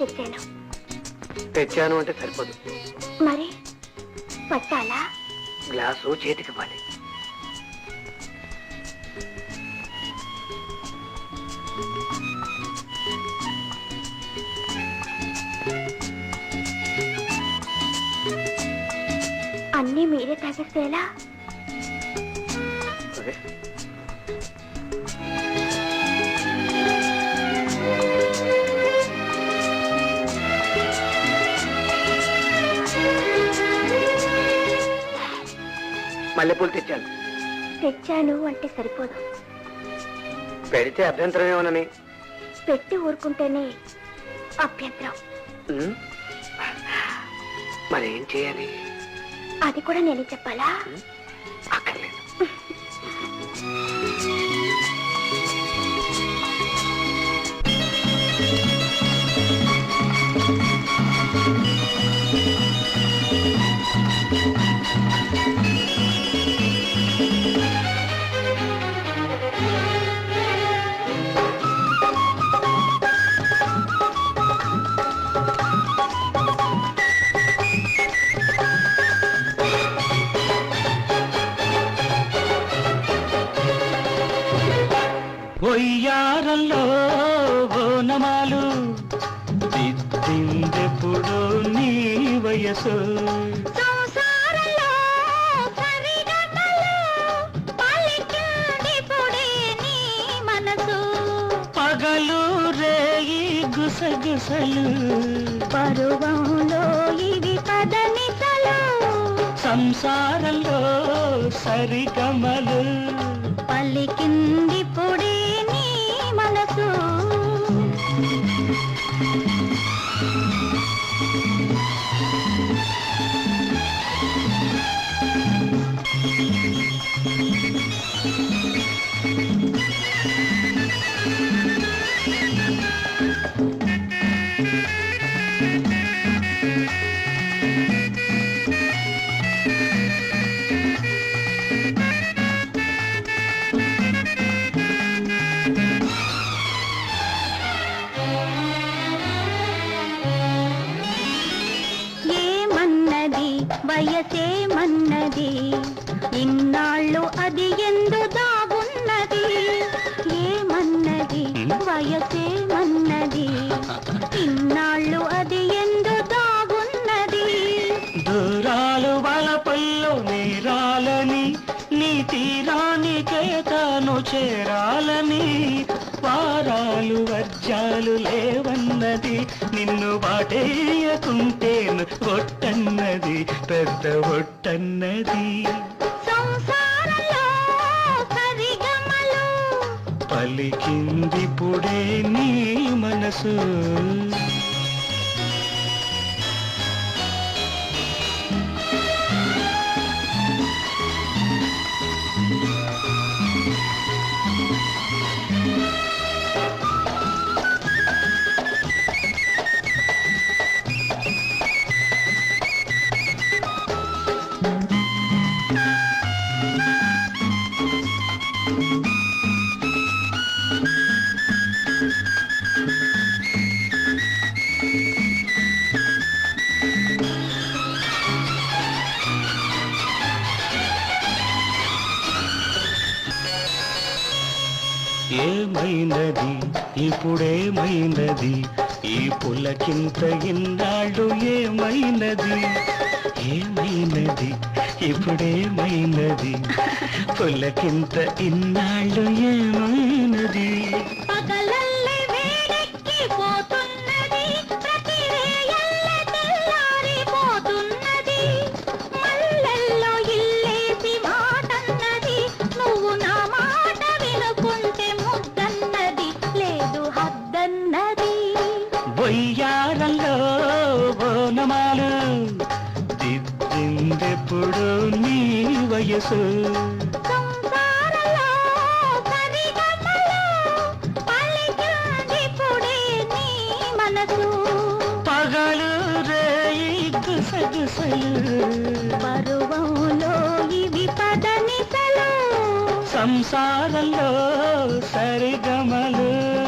తెచ్చాను తెచ్చాను అంటే సరిపోదు. మరి పట్టాలా? గ్లాసు చేతికి ఇవ్వాలి. అన్నీ మీరే తాగేస్తే మల్లెపూలు తెచ్చాను. తెచ్చాను అంటే సరిపోదు. పెడితే అభ్యంతరం ఏమోనని పెట్టి ఊరుకుంటేనే అభ్యంతరం. మరి ఏం చేయాలి? అది కూడా నేనే చెప్పాలా? అక్కర్లేదు. ఒయ్యారంలో ఓనమాలు దిద్దిందెప్పుడు నీ వయసు. పగలు రేయి గుసగుసలు. పరువంలో ఇవి పదనిసలు. సంసారంలో సరిగమలు. పలికిందిప్పుడే నీ ఏమన్నది వయసేమన్నది ఇన్నాళ్ళు అది ఎందు దాగున్నది. ఏమన్నది? వయసేమన్నది ఇన్నాళ్ళు తాను చేరాలని వారాలు వర్జాలు లేవన్నది నిన్ను వాటేయకుంటేను ఒట్టన్నది పెద్ద ఒట్టన్నది. పలికింది పుడే నీ మనసు. ఏమైనది? ఇప్పుడేమైనది? ఈ పులకింత ఇన్నాళ్ళు ఏమైనది? ఏమైనది? ఇప్పుడేమైనది? పులకింత ఇన్నాళ్ళు ఏమైనది? దిద్దిందెప్పుడు నీ వయసు? పగలు రేయి గుసగుసలు. పరువంలో ఇవి పదనిసలు. సంసారంలో సరిగమలు.